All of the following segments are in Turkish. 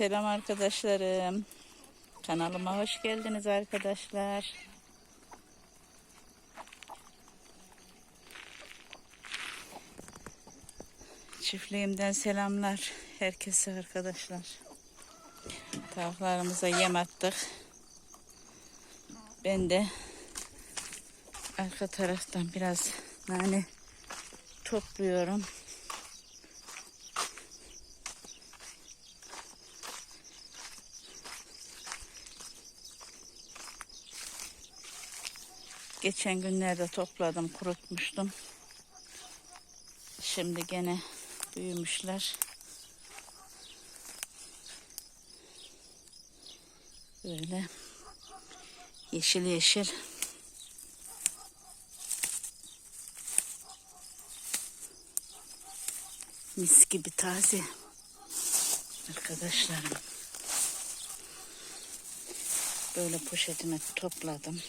Selam arkadaşlarım. Kanalıma hoş geldiniz arkadaşlar. Çiftliğimden selamlar herkese arkadaşlar. Tavuklarımıza yem attık. Ben de arka taraftan biraz nane topluyorum. Geçen günlerde topladım, kurutmuştum. Şimdi gene büyümüşler. Böyle yeşil yeşil. Mis gibi taze. Arkadaşlarım. Böyle poşetime topladım.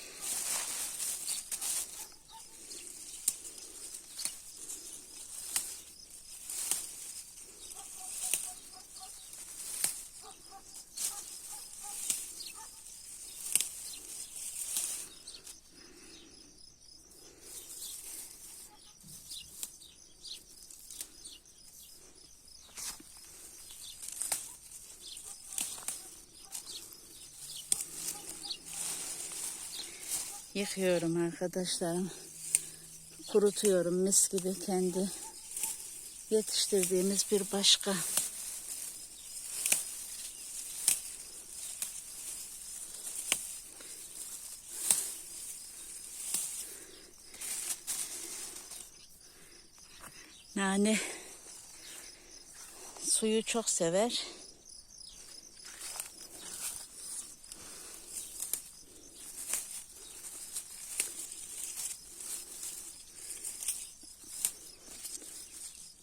Yıkıyorum arkadaşlarım. Kurutuyorum mis gibi kendi yetiştirdiğimiz bir başka. Nane suyu çok sever.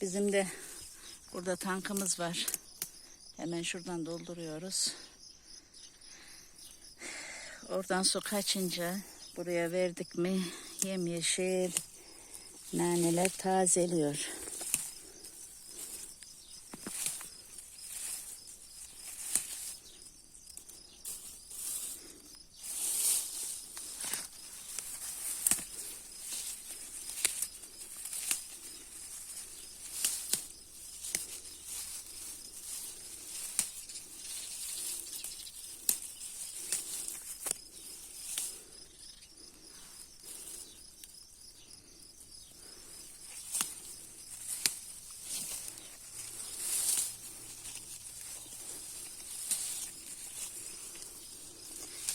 Bizim de burada tankımız var. Hemen şuradan dolduruyoruz. Oradan su kaçınca buraya verdik mi yemyeşil naneler tazeliyor.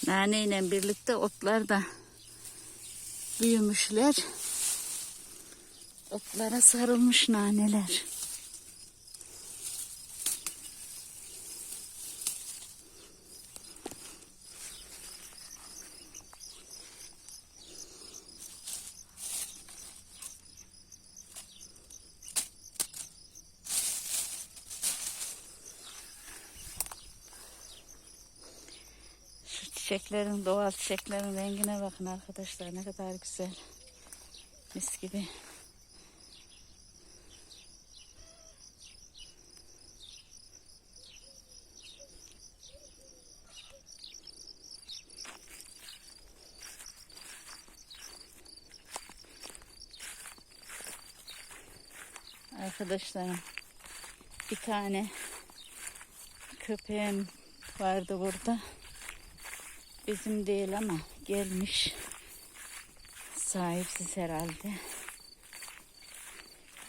Nane ile birlikte otlar da büyümüşler. Otlara sarılmış naneler. Çiçeklerin, doğal çiçeklerin rengine bakın arkadaşlar. Ne kadar güzel. Mis gibi. Arkadaşlarım bir tane köpeğim vardı burada. Bizim değil ama gelmiş. Sahipsiz herhalde.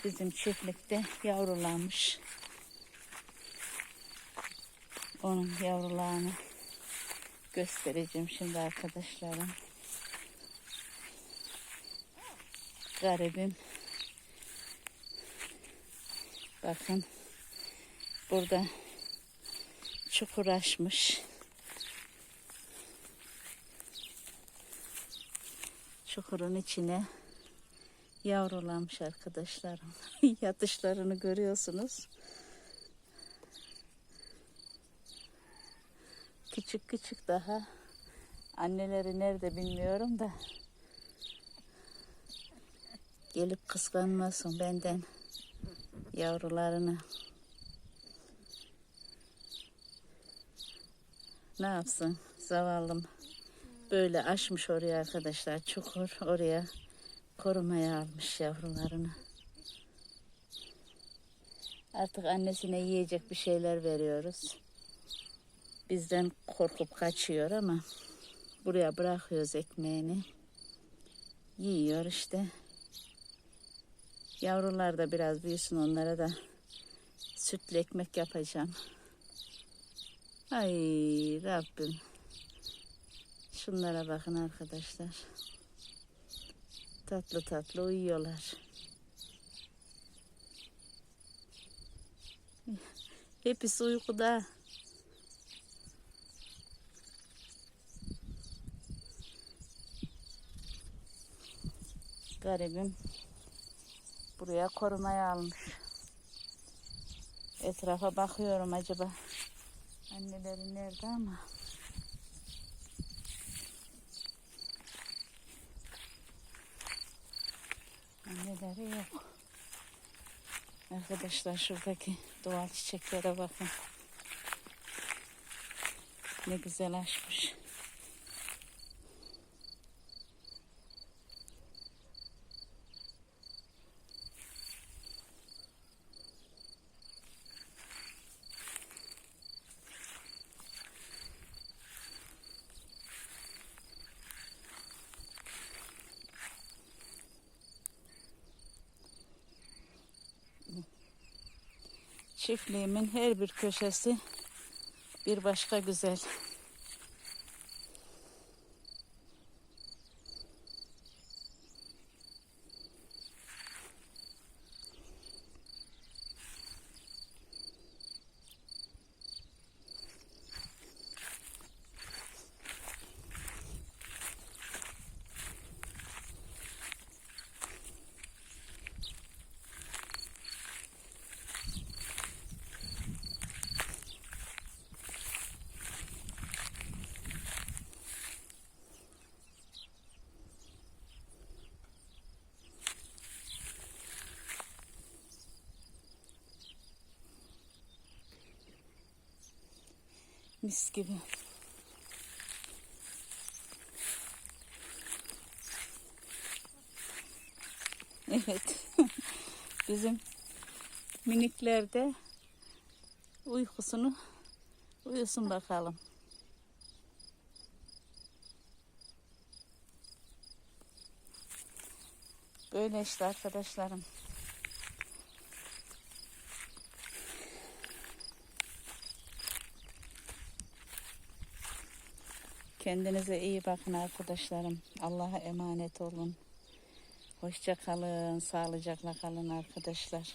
Bizim çiftlikte yavrulanmış. Onun yavrularını göstereceğim şimdi arkadaşlarım. Garibim. Bakın burada çukur açmış. Çukurun içine yavrulamış arkadaşlarım. Yatışlarını görüyorsunuz. Küçük küçük daha. Anneleri nerede bilmiyorum da. Gelip kıskanmasın benden yavrularını. Ne yapsın zavallım. Böyle açmış oraya arkadaşlar. Çukur oraya korumaya almış yavrularını. Artık annesine yiyecek bir şeyler veriyoruz. Bizden korkup kaçıyor ama buraya bırakıyoruz ekmeğini. Yiyor işte. Yavrular da biraz büyüsün onlara da sütlü ekmek yapacağım. Ay Rabbim. Şunlara bakın arkadaşlar. Tatlı tatlı uyuyorlar. Hepsi uykuda. Garibim buraya korumaya almış. Etrafa bakıyorum acaba anneleri nerede ama. Anneleri yok. Arkadaşlar şuradaki doğal çiçeklere bakın. Ne güzel açmış. Çiftliğimin her bir köşesi bir başka güzel. Mis gibi. Evet. Bizim minikler de uykusunu uyusun bakalım. Böyle işte arkadaşlarım. Kendinize iyi bakın arkadaşlarım. Allah'a emanet olun. Hoşça kalın, sağlıcakla kalın arkadaşlar.